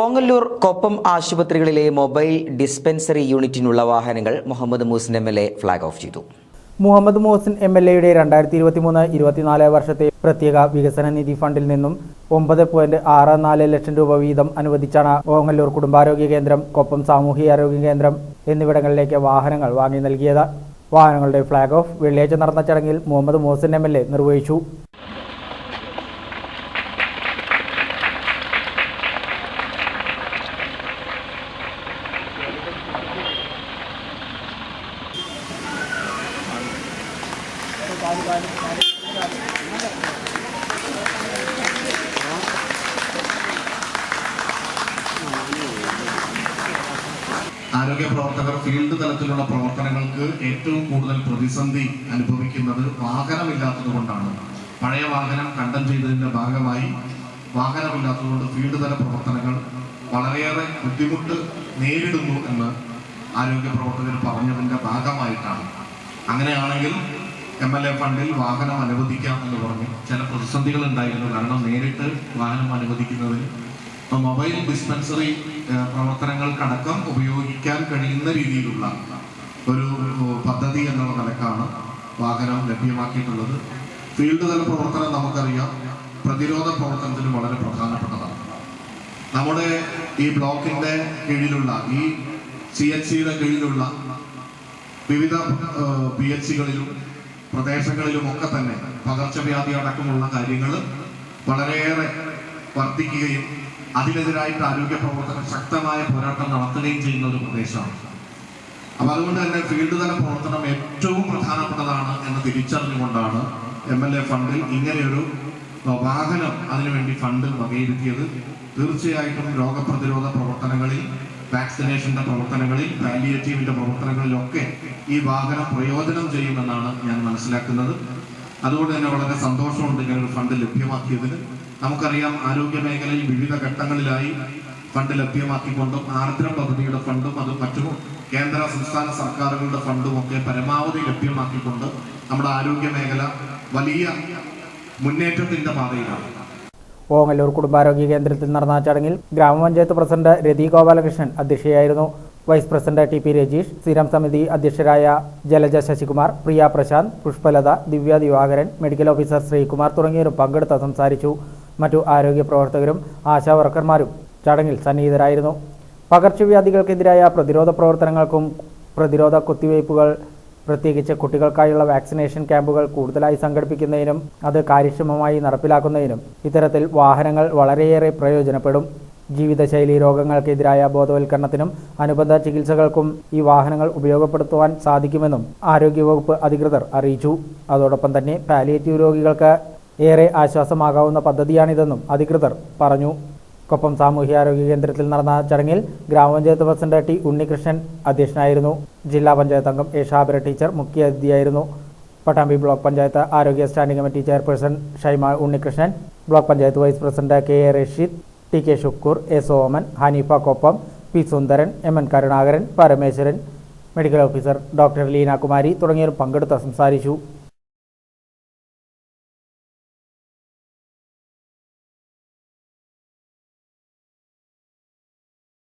ഓങ്ങല്ലൂർ കൊപ്പം ആശുപത്രികളിലെ mobile dispensary യൂണിറ്റിനുള്ള വാഹനങ്ങൾ Muhammad Musin M L A flag off ചെയ്തു. മുഹമ്മദ് മോഹസിൻ എം എൽ എയുടെ രണ്ടായിരത്തി ഇരുപത്തി മൂന്ന് ഇരുപത്തിനാല് വർഷത്തെ പ്രത്യേക വികസന നിധി ഫണ്ടിൽ നിന്നും ഒമ്പത് പോയിന്റ് ആറ് നാല് ലക്ഷം രൂപ വീതം അനുവദിച്ചാണ് ഓങ്ങല്ലൂർ കുടുംബാരോഗ്യ കേന്ദ്രം കൊപ്പം സാമൂഹികാരോഗ്യ കേന്ദ്രം എന്നിവിടങ്ങളിലേക്ക് വാഹനങ്ങൾ വാങ്ങി നൽകിയത്. വാഹനങ്ങളുടെ ഫ്ളാഗ് ഓഫ് വെള്ളിയാഴ്ച നടന്ന ചടങ്ങിൽ മുഹമ്മദ് മോഹസിൻ എ നിർവഹിച്ചു. ആരോഗ്യ പ്രവർത്തകർ ഫീൽഡ് തലത്തിലുള്ള പ്രവർത്തനങ്ങൾക്ക് ഏറ്റവും കൂടുതൽ പ്രതിസന്ധി അനുഭവിക്കുന്നത് വാഹനമില്ലാത്തത് കൊണ്ടാണ്. പഴയ വാഹനം കണ്ടം ചെയ്തതിന്റെ ഭാഗമായി വാഹനമില്ലാത്തതുകൊണ്ട് ഫീൽഡ് തല പ്രവർത്തനങ്ങൾ വളരെയേറെ ബുദ്ധിമുട്ട് നേരിടുന്നു എന്ന് ആരോഗ്യ പ്രവർത്തകർ പറഞ്ഞതിന്റെ ഭാഗമായിട്ടാണ്. അങ്ങനെയാണെങ്കിൽ എം എൽ എ ഫണ്ടിൽ വാഹനം അനുവദിക്കാം എന്ന് പറഞ്ഞു. ചില പ്രതിസന്ധികൾ ഉണ്ടായിരുന്നു. കാരണം നേരിട്ട് വാഹനം അനുവദിക്കുന്നതിന് മൊബൈൽ ഡിസ്പെൻസറി പ്രവർത്തനങ്ങൾക്കടക്കം ഉപയോഗിക്കാൻ കഴിയുന്ന രീതിയിലുള്ള ഒരു പദ്ധതി എന്നുള്ള നിലക്കാണ് വാഹനം ലഭ്യമാക്കിയിട്ടുള്ളത്. ഫീൽഡ് തല പ്രവർത്തനം നമുക്കറിയാം. പ്രതിരോധ പ്രവർത്തനത്തിന് വളരെ പ്രധാനപ്പെട്ടതാണ്. നമ്മുടെ ഈ ബ്ലോക്കിന്റെ കീഴിലുള്ള ഈ സി എച്ച് സിയുടെ കീഴിലുള്ള വിവിധ പി എച്ച് സികളിലും പ്രദേശങ്ങളിലും ഒക്കെ തന്നെ പകർച്ചവ്യാധി അടക്കമുള്ള കാര്യങ്ങൾ വളരെയേറെ വർദ്ധിക്കുകയും അതിനെതിരായിട്ട് ആരോഗ്യ പ്രവർത്തനം ശക്തമായ പോരാട്ടം നടത്തുകയും ചെയ്യുന്ന ഒരു പ്രദേശമാണ്. അപ്പൊ അതുകൊണ്ട് തന്നെ ഫീൽഡ് തല പ്രവർത്തനം ഏറ്റവും പ്രധാനപ്പെട്ടതാണ് എന്ന് തിരിച്ചറിഞ്ഞുകൊണ്ടാണ് എം എൽ എ ഫണ്ടിൽ ഇങ്ങനെയൊരു വാഹനം അതിനുവേണ്ടി ഫണ്ട് വകയിരുത്തിയത്. തീർച്ചയായിട്ടും രോഗപ്രതിരോധ പ്രവർത്തനങ്ങളിൽ വാക്സിനേഷന്റെ പ്രവർത്തനങ്ങളിൽ പാലിയേറ്റീവിന്റെ പ്രവർത്തനങ്ങളിലൊക്കെ ഈ വാഹനം പ്രയോജനം ചെയ്യുമെന്നാണ് ഞാൻ മനസ്സിലാക്കുന്നത്. അതുകൊണ്ട് തന്നെ വളരെ സന്തോഷമുണ്ട് ഇങ്ങനെ ഫണ്ട് ലഭ്യമാക്കിയതിന്. നമുക്കറിയാം ആരോഗ്യ മേഖലയിൽ വിവിധ ഘട്ടങ്ങളിലായി ഫണ്ട് ലഭ്യമാക്കിക്കൊണ്ടും ആർദ്രം പദ്ധതിയുടെ ഫണ്ടും അത് മറ്റു കേന്ദ്ര സംസ്ഥാന സർക്കാരുകളുടെ ഫണ്ടും ഒക്കെ പരമാവധി ലഭ്യമാക്കിക്കൊണ്ട് നമ്മുടെ ആരോഗ്യ മേഖല വലിയ മുന്നേറ്റത്തിന്റെ പാതയിലാണ്. ഓങ്ങല്ലൂർ കുടുംബാരോഗ്യ കേന്ദ്രത്തിൽ നടന്ന ചടങ്ങിൽ ഗ്രാമപഞ്ചായത്ത് president Rathi Gopalakrishnan അധ്യക്ഷയായിരുന്നു. Vice president T P Rajeesh സ്ഥിരം സമിതി അധ്യക്ഷരായ ജലജ ശശികുമാർ പ്രിയ പ്രശാന്ത് പുഷ്പലത ദിവ്യ ദിവാകരൻ മെഡിക്കൽ ഓഫീസർ ശ്രീകുമാർ തുടങ്ങിയവരും പങ്കെടുത്ത് സംസാരിച്ചു. മറ്റു ആരോഗ്യ പ്രവർത്തകരും ആശാ വർക്കർമാരും ചടങ്ങിൽ സന്നിഹിതരായിരുന്നു. പകർച്ചവ്യാധികൾക്കെതിരായ പ്രതിരോധ പ്രവർത്തനങ്ങൾക്കും പ്രതിരോധ കുത്തിവയ്പ്പുകൾ പ്രത്യേകിച്ച് കുട്ടികൾക്കായുള്ള വാക്സിനേഷൻ ക്യാമ്പുകൾ കൂടുതലായി സംഘടിപ്പിക്കുന്നതിനും അത് കാര്യക്ഷമമായി നടപ്പിലാക്കുന്നതിനും ഇത്തരത്തിൽ വാഹനങ്ങൾ വളരെയേറെ പ്രയോജനപ്പെടും. ജീവിതശൈലി രോഗങ്ങൾക്കെതിരായ ബോധവൽക്കരണത്തിനും അനുബന്ധ ചികിത്സകൾക്കും ഈ വാഹനങ്ങൾ ഉപയോഗപ്പെടുത്തുവാൻ സാധിക്കുമെന്നും ആരോഗ്യവകുപ്പ് അധികൃതർ അറിയിച്ചു. അതോടൊപ്പം തന്നെ പാലിയേറ്റീവ് രോഗികൾക്ക് ഏറെ ആശ്വാസമാകാവുന്ന പദ്ധതിയാണിതെന്നും അധികൃതർ പറഞ്ഞു. കൊപ്പം സാമൂഹ്യാരോഗ്യ കേന്ദ്രത്തിൽ നടന്ന ചടങ്ങിൽ ഗ്രാമപഞ്ചായത്ത് പ്രസിഡന്റ് ടി ഉണ്ണികൃഷ്ണൻ അധ്യക്ഷനായിരുന്നു. ജില്ലാ പഞ്ചായത്ത് അംഗം എ ടീച്ചർ മുഖ്യാതിഥിയായിരുന്നു പട്ടാമ്പി ബ്ലോക്ക് പഞ്ചായത്ത് ആരോഗ്യ standing committee chairperson Shaima Unnikrishnan block panchayat vice president K A Rasheed T K Shukkur A Soman Hanifa Koppam P Sundaran M N Karunakaran Parameswaran medical officer doctor Leena Kumari തുടങ്ങിയവർ പങ്കെടുത്ത് സംസാരിച്ചു.